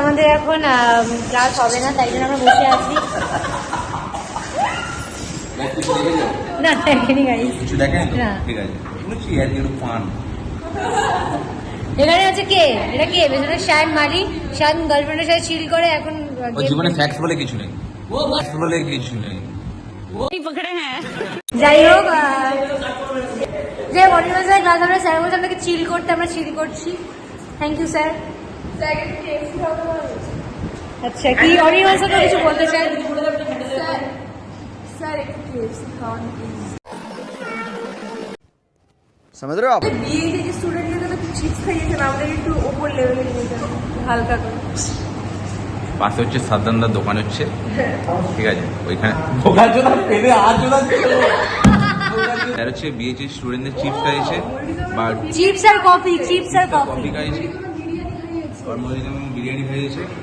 আমাদের এখন ক্লাস হবে না তাই জন্য আমরা বসে আছি। না দেখেনি গাইস কিছু দেখেনি না। ঠিক আছে। শুনেছি আর কি ফান এখানে আছে কে? এটা কে? পেছনে শ্যান মালি শ্যান গার্লফ্রেন্ডের সাথে চিল করে এখন জীবনে ফ্যাক্স বলে কিছু নেই। ফ্যাক্স বলে কিছু নেই। যাই হোক যে অনিভার্সাল ক্লাস আমরা স্যার বলছে আপনাকে চিল করতে আমরা চিল করছি। থ্যাংক ইউ স্যার আচ্ছা কি অনিভার্সাল কিছু বলতে চাই समझ रहे हो आप বিয়ে থেকে স্টুডেন্টদের তো চিপস খাইয়েছেন আমাদের একটু ওপর লেভেলে নিয়ে যান হালকা করে পাশে হচ্ছে সাদ্দান্দার দোকান হচ্ছে ঠিক আছে ওইখানে দোকান জোড়া পেলে আর জোড়া আর হচ্ছে বিএইচি স্টুডেন্টদের চিপস খাইয়েছে বা চিপস আর কফি চিপস আর কফি কফি বিরিয়ানি খাইয়েছে তো?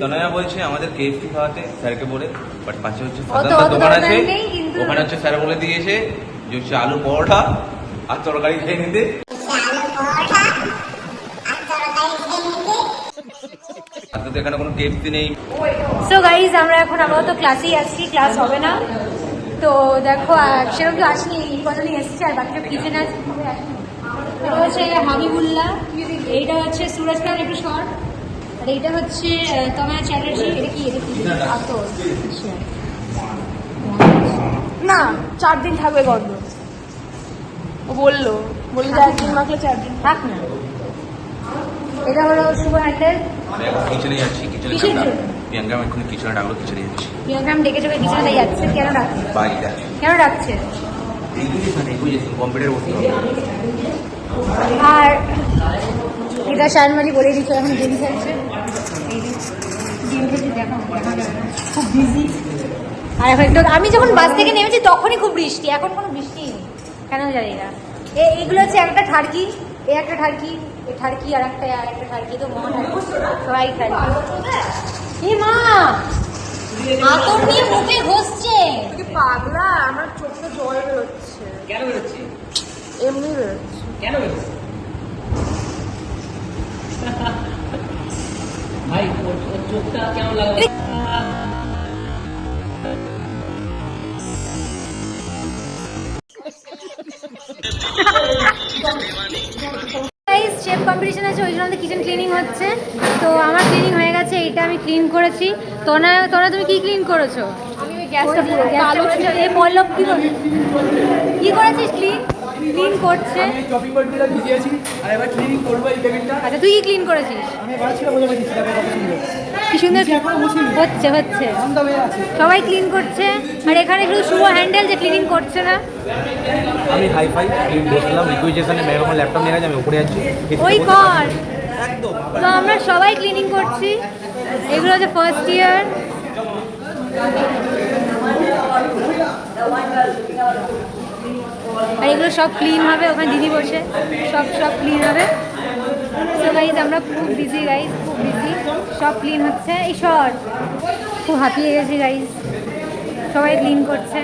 তনয়া বলছে আমাদের কেএফসি খাওয়াতে স্যারকে বলে বাট পাশে হচ্ছে দোকান আছে। ওখানে হচ্ছে স্যার বলে দিয়েছে যে হচ্ছে আলু পরোটা আর তরকারি খেয়ে নিতে। আর তো এখানে কোনো কেএফসি নেই। সো গাইজ আমরা এখন আপাতত ক্লাসেই আছি ক্লাস হবে না। তো দেখো সেরকম কেউ আসেনি এই কজনই এসছে আর বাকিটা কিচেনে আছে হচ্ছে হাবিবুল্লাহ এইটা হচ্ছে সুরজ খান একটু শর্ট আর এইটা হচ্ছে তময়া চ্যাটার্জি এটা কি এটা কি? আতর। আচ্ছা। না চার দিন থাকবে গন্ধ। ও বলল বলল যে একদিন মাখলে চার দিন থাক না। এটা হলো শুভ হ্যান্ডেল আমি কিচেনে যাচ্ছি কিচেনে কিসের প্রিয়াঙ্কা আমি এখন কিচেনে ডাকলো কিচেনে যাচ্ছি। বিয়াগ্রাম ডেকে চোখে কিচেনে যাচ্ছে। কেন ডাকছে? কেন ডাকছে? আর এটা শায়নমালি বলে দিচ্ছে এখন যাবে না। খুব বিজি আর এখন একটু আমি যখন বাস থেকে নেমেছি, তখনই খুব বৃষ্টি। এখন কোনো বৃষ্টি নেই। কেন জানি না। এ- এগুলো হচ্ছে একটা ঠারকি, এ একটা ঠারকি, এ ঠারকি আর একটা আর একটা ঠারকি, তো মহা ঠারকি সবাই ঠারকি। এ মা! আতর নিয়ে মুখে ঘষছে। তুই পাগলা? আমার চোখে জল বেরোচ্ছে। কেন বেরোচ্ছে? এমনি বেরোচ্ছে। কেন বেরোচ্ছে? ভাই ওর চোখটা কেমন লাগল? শেফ কম্পিটিশন আছে ওই জন্য আমাদের কিচেন ক্লিনিং হচ্ছে। তো আমার ক্লিনিং হয়ে গেছে এইটা আমি ক্লিন করেছি। তোরা তোরা তুমি কি ক্লিন করেছ? পল্লব কি কি করেছিস ক্লিন ক্লিন করছে। আমি চপিং বোর্ডটা ভিজিয়েছি আর এবার ক্লিনিং করব এই টেবিলটা আচ্ছা তুই কি ক্লিন করেছিস? আমি ছিল কি সুন্দর হচ্ছে হচ্ছে। আছে। সবাই ক্লিন করছে। আর এখানে শুধু শুভ হ্যান্ডেল যে ক্লিনিং করছে না। আমি হাই ফাই আমি বসলাম রিকুইজেশনে ম্যাম আমার ল্যাপটপ নিয়ে গেছে আমি উপরে যাচ্ছি ওই কর। তো আমরা সবাই ক্লিনিং করছি। এগুলো হচ্ছে ফার্স্ট ইয়ার আর এগুলো সব ক্লিন হবে ওখানে দিদি বসে। সব সব ক্লিন হবে। তো গাইজ আমরা খুব বিজি গাইজ খুব সব ক্লিন হচ্ছে। শর্ট খুব হাঁপিয়ে গেছি গাইজ সবাই ক্লিন করছে।